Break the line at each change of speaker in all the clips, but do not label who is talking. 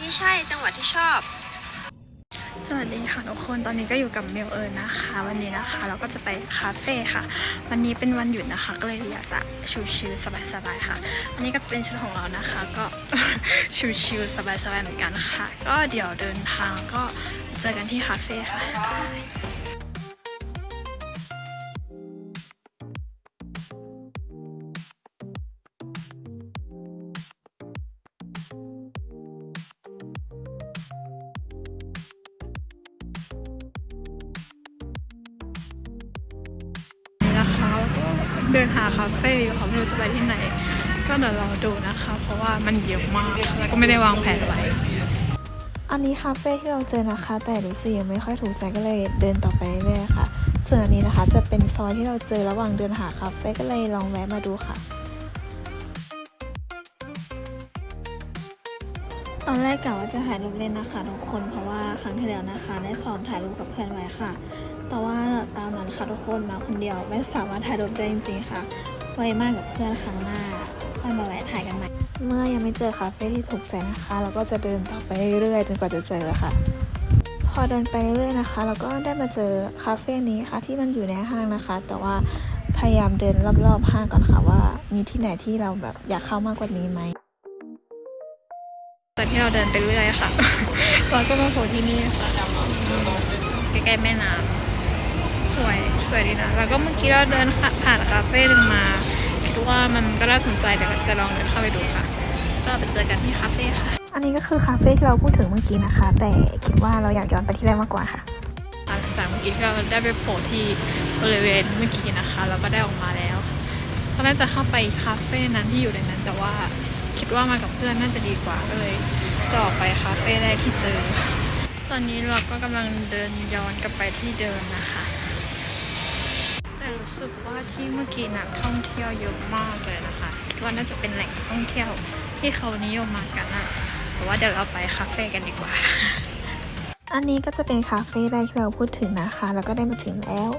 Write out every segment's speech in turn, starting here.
ที่ใช่จังหวะที่ชอบ
สวัสดีค่ะทุกคนตอนนี้ก็อยู่กับเมลเอิญนะคะ วันนี้นะคะเราก็จะไปคาเฟ่ค่ะ วันนี้เป็นวันหยุดนะคะ ก็เลยอยากจะชิลๆสบายๆค่ะ อันนี้ก็จะเป็นชุดของเรานะคะ ก็ชิลๆสบายๆเหมือนกันค่ะ ก็เดี๋ยวเดินทางก็เจอกันที่คาเฟ่ค่ะ เดินหาคาเฟ่อยู่ค่ะไม่รู้จะไปที่ไหน ก็เดี๋ยวรอดูนะคะ เพราะว่ามันเยอะมากแล้วก็ไม่ได้วางแผนไว้
อันนี้คาเฟ่ที่เราเจอนะคะ แต่รู้สึกยังไม่ค่อยถูกใจก็เลยเดินต่อไปเรื่อยๆค่ะ ส่วนอันนี้นะคะจะเป็นซอยที่เราเจอระหว่างเดินหาคาเฟ่ก็เลยลองแวะมาดูค่ะ ตอนแรกกะว่าจะถ่ายรูปเล่นนะคะทุกคนเพราะว่าครั้งที่แล้วนะคะได้ซ้อมถ่ายรูปกับเพื่อนไว้ค่ะ แต่ว่าตามนั้นค่ะทุกคนมาคนเดียวไม่สามารถถ่ายรูปได้จริงๆค่ะไว้มากกับเพื่อนครั้งหน้าค่อยมาแวะถ่ายกันใหม่เมื่อยังไม่เจอคาเฟ่ที่ถูกใจนะคะเราก็จะเดินต่อไปเรื่อยๆจนกว่าจะเจอค่ะ พอเดินไปเรื่อยๆนะคะเราก็ได้มาเจอคาเฟ่นี้ค่ะที่มันอยู่ในห้างนะคะ แต่ว่าพยายามเดินรอบๆห้างก่อนค่ะว่า มีที่ไหนที่เราแบบอยากเข้ามากกว่านี้ไหม
แต่ที่เราเดินไปเรื่อยค่ะ เราก็มาโผล่ที่นี่ค่ะใกล้ๆแม่น้ำสวยสวยดีนะ แล้วก็เมื่อกี้เราเดินผ่านคาเฟ่หนึ่งมา คิดว่ามันก็น่าสนใจเดี๋ยวจะลองเดินเข้าไปดูค่ะ ก็ไปเจอกันที่คาเฟ่ค่ะ
อันนี้ก็คือคาเฟ่ที่เราพูดถึงเมื่อกี้นะคะ แต่คิดว่าเราอยากย้อนไปที่แรกมากกว่าค่ะ
หลังจากเมื่อกี้ที่เราได้ไปโผล่ที่บริเวณเมื่อกี้นะคะ เราก็ได้ออกมาแล้วตอนแรกจะเข้าไปคาเฟ่นั้นที่อยู่ในนั้นแต่ว่า คิดว่ามากับเพื่อนน่าจะดีกว่าก็เลยจะออกไปคาเฟ่แรกที่เจอ ตอนนี้เราก็กำลังเดินย้อนกลับไปที่เดิมนะคะ แต่รู้สึกว่าที่เมื่อกี้นักท่องเที่ยวเยอะมากเลยนะคะคิดว่าน่าจะเป็นแหล่งท่องเที่ยวที่เขานิยมมากันนะแต่ว่าเดี๋ยวเราไปคาเฟ่กันดีกว่า
อันนี้ก็จะเป็นคาเฟ่แรกที่เราพูดถึงนะคะ แล้วก็ได้มาถึงแล้ว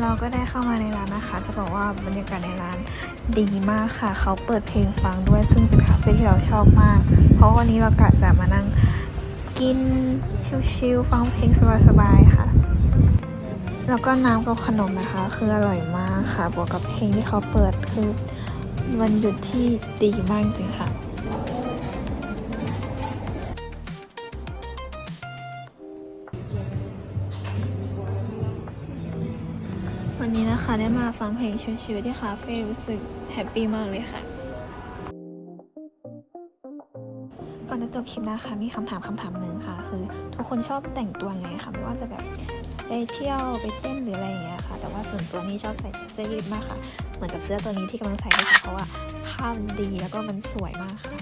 เราก็ได้เข้ามาในร้านนะคะ จะบอกว่าบรรยากาศในร้าน ดีมากค่ะ เขาเปิดเพลงฟังด้วยซึ่งเป็นคาเฟ่ที่เราชอบมาก เพราะวันนี้เรากะจะมานั่งกินชิลๆฟังเพลงสบายๆค่ะ แล้วก็น้ำกับขนมนะคะ คืออร่อยมากค่ะ บวกกับเพลงที่เขาเปิดคือวันหยุดที่ดีมากจริงค่ะ วันนี้นะคะได้มาฟังเพลงชิลๆที่คาเฟ่รู้สึกแฮปปี้มากเลยค่ะ ก่อนจะจบคลิปนะคะมีคำถามคำถามหนึ่งค่ะ คือทุกคนชอบแต่งตัวไงคะไม่ว่าจะแบบไปเที่ยวไปเต้นหรืออะไรอย่างเงี้ยค่ะ แต่ว่าส่วนตัวนี่ชอบใส่เสื้อยืดมากค่ะ เหมือนกับเสื้อตัวนี้ที่กำลังใส่ด้วยค่ะเพราะว่าภาพดีแล้วก็มันสวยมากค่ะ